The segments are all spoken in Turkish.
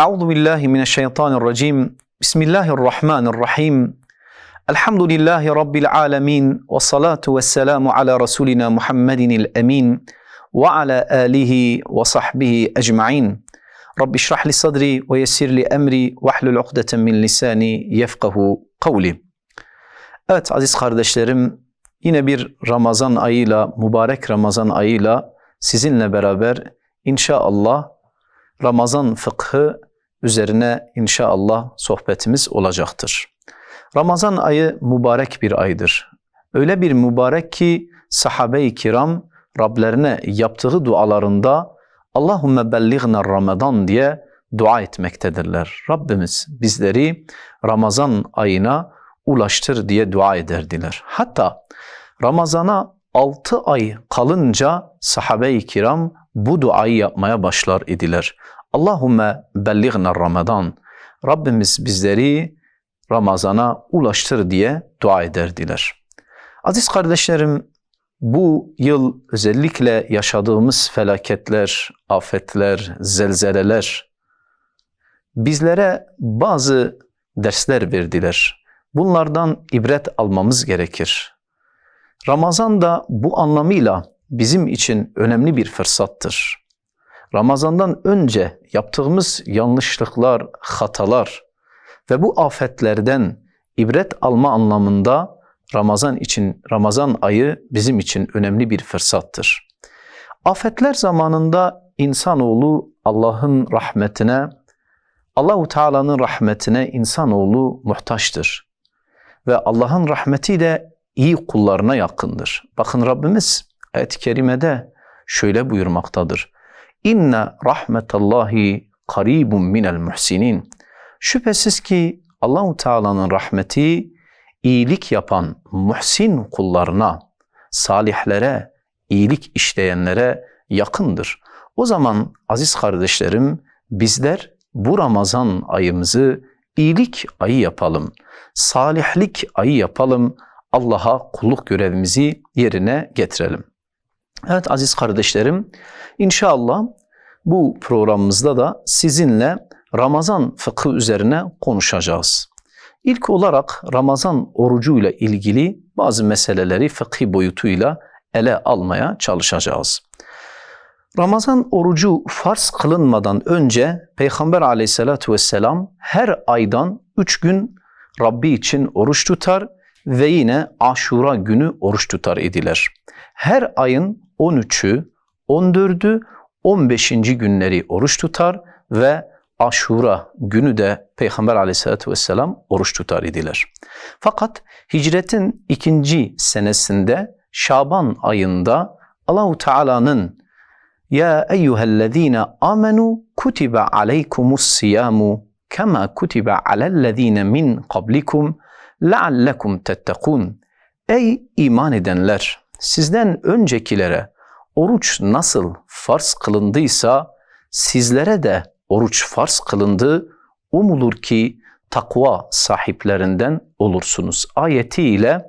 أعوذ بالله من الشيطان الرجيم. بسم الله الرحمن الرحيم. الحمد لله رب العالمين والصلاة والسلام على رسولنا محمد الأمين وعلى آله وصحبه أجمعين. رب اشرح لي صدري ويسر لي أمري واحلل عقدة من لساني يفقه قولي. Evet aziz kardeşlerim yine bir Ramazan ayıyla mübarek Ramazan ayıyla sizinle beraber inşallah Ramazan fıkhı üzerine inşallah sohbetimiz olacaktır. Ramazan ayı mübarek bir aydır. Öyle bir mübarek ki sahabe-i kiram Rablerine yaptığı dualarında Allahümme bellighna Ramazan diye dua etmektedirler. Rabbimiz bizleri Ramazan ayına ulaştır diye dua ederdiler. Hatta Ramazana 6 ay kalınca sahabe-i kiram bu duayı yapmaya başlar idiler. Allahümme bellighna Ramazan. Rabbimiz bizleri Ramazana ulaştır diye dua ederdiler. Aziz kardeşlerim, bu yıl özellikle yaşadığımız felaketler, afetler, zelzeleler bizlere bazı dersler verdiler. Bunlardan ibret almamız gerekir. Ramazan da bu anlamıyla bizim için önemli bir fırsattır. Ramazandan önce yaptığımız yanlışlıklar, hatalar ve bu afetlerden ibret alma anlamında Ramazan için Ramazan ayı bizim için önemli bir fırsattır. Afetler zamanında insanoğlu Allah'ın rahmetine, Allahu Teala'nın rahmetine insanoğlu muhtaçtır. Ve Allah'ın rahmeti de iyi kullarına yakındır. Bakın Rabbimiz ayet-i kerimede şöyle buyurmaktadır. İnne rahmetallahi karibun minel muhsinin. Şüphesiz ki Allahu Teala'nın rahmeti iyilik yapan muhsin kullarına, salihlere, iyilik işleyenlere yakındır. O zaman aziz kardeşlerim bizler bu Ramazan ayımızı iyilik ayı yapalım. Salihlik ayı yapalım. Allah'a kulluk görevimizi yerine getirelim. Evet aziz kardeşlerim, inşallah bu programımızda da sizinle Ramazan fıkhı üzerine konuşacağız. İlk olarak Ramazan orucuyla ilgili bazı meseleleri fıkhi boyutuyla ele almaya çalışacağız. Ramazan orucu farz kılınmadan önce Peygamber aleyhissalatü vesselam her aydan üç gün Rabbi için oruç tutar ve yine aşura günü oruç tutar idiler. Her ayın 13'ü, 14'ü, 15. günleri oruç tutar ve Aşura günü de Peygamber aleyhissalatü vesselam oruç tutar idiler. Fakat hicretin ikinci senesinde Şaban ayında Allahu Teala'nın Ya eyyühellezine amenu kutibe aleykumus siyamu kema kutibe alellezine min kablikum leallekum tettekun. Ey iman edenler! Sizden öncekilere oruç nasıl farz kılındıysa sizlere de oruç farz kılındı. Umulur ki takva sahiplerinden olursunuz. Ayetiyle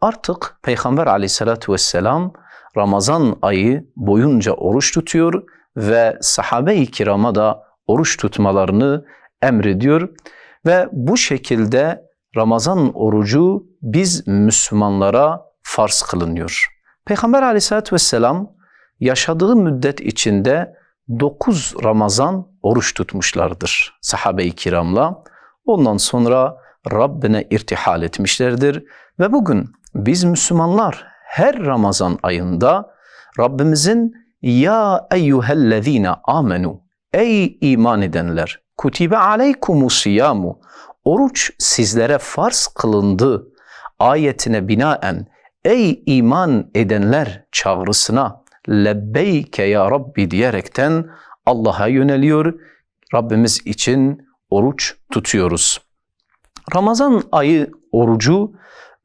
artık Peygamber aleyhissalatü vesselam Ramazan ayı boyunca oruç tutuyor ve sahabe-i kirama da oruç tutmalarını emrediyor. Ve bu şekilde Ramazan orucu biz Müslümanlara farz kılınıyor. Peygamber aleyhissalatü vesselam yaşadığı müddet içinde 9 Ramazan oruç tutmuşlardır sahabe-i kiramla. Ondan sonra Rabbine irtihal etmişlerdir ve bugün biz Müslümanlar her Ramazan ayında Rabbimizin ya eyyühellezine amenu ey iman edenler kutibe aleykumus siyamu oruç sizlere farz kılındı ayetine binaen ey iman edenler çağrısına lebbeyke ya Rabbi diyerekten Allah'a yöneliyor. Rabbimiz için oruç tutuyoruz. Ramazan ayı orucu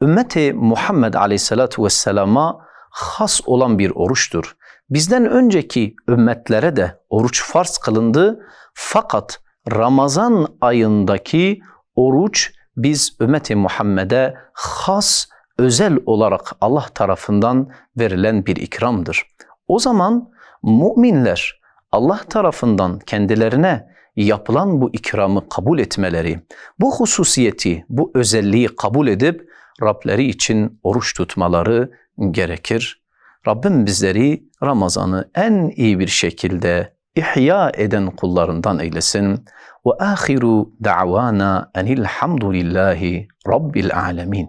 ümmeti Muhammed Aleyhisselatü Vesselam'a has olan bir oruçtur. Bizden önceki ümmetlere de oruç farz kılındı fakat Ramazan ayındaki oruç biz ümmeti Muhammed'e has, özel olarak Allah tarafından verilen bir ikramdır. O zaman müminler Allah tarafından kendilerine yapılan bu ikramı kabul etmeleri, bu hususiyeti, bu özelliği kabul edip Rableri için oruç tutmaları gerekir. Rabbim bizleri Ramazan'ı en iyi bir şekilde ihya eden kullarından eylesin. Ve ahiru da'vana enilhamdülillahi rabbil alemin.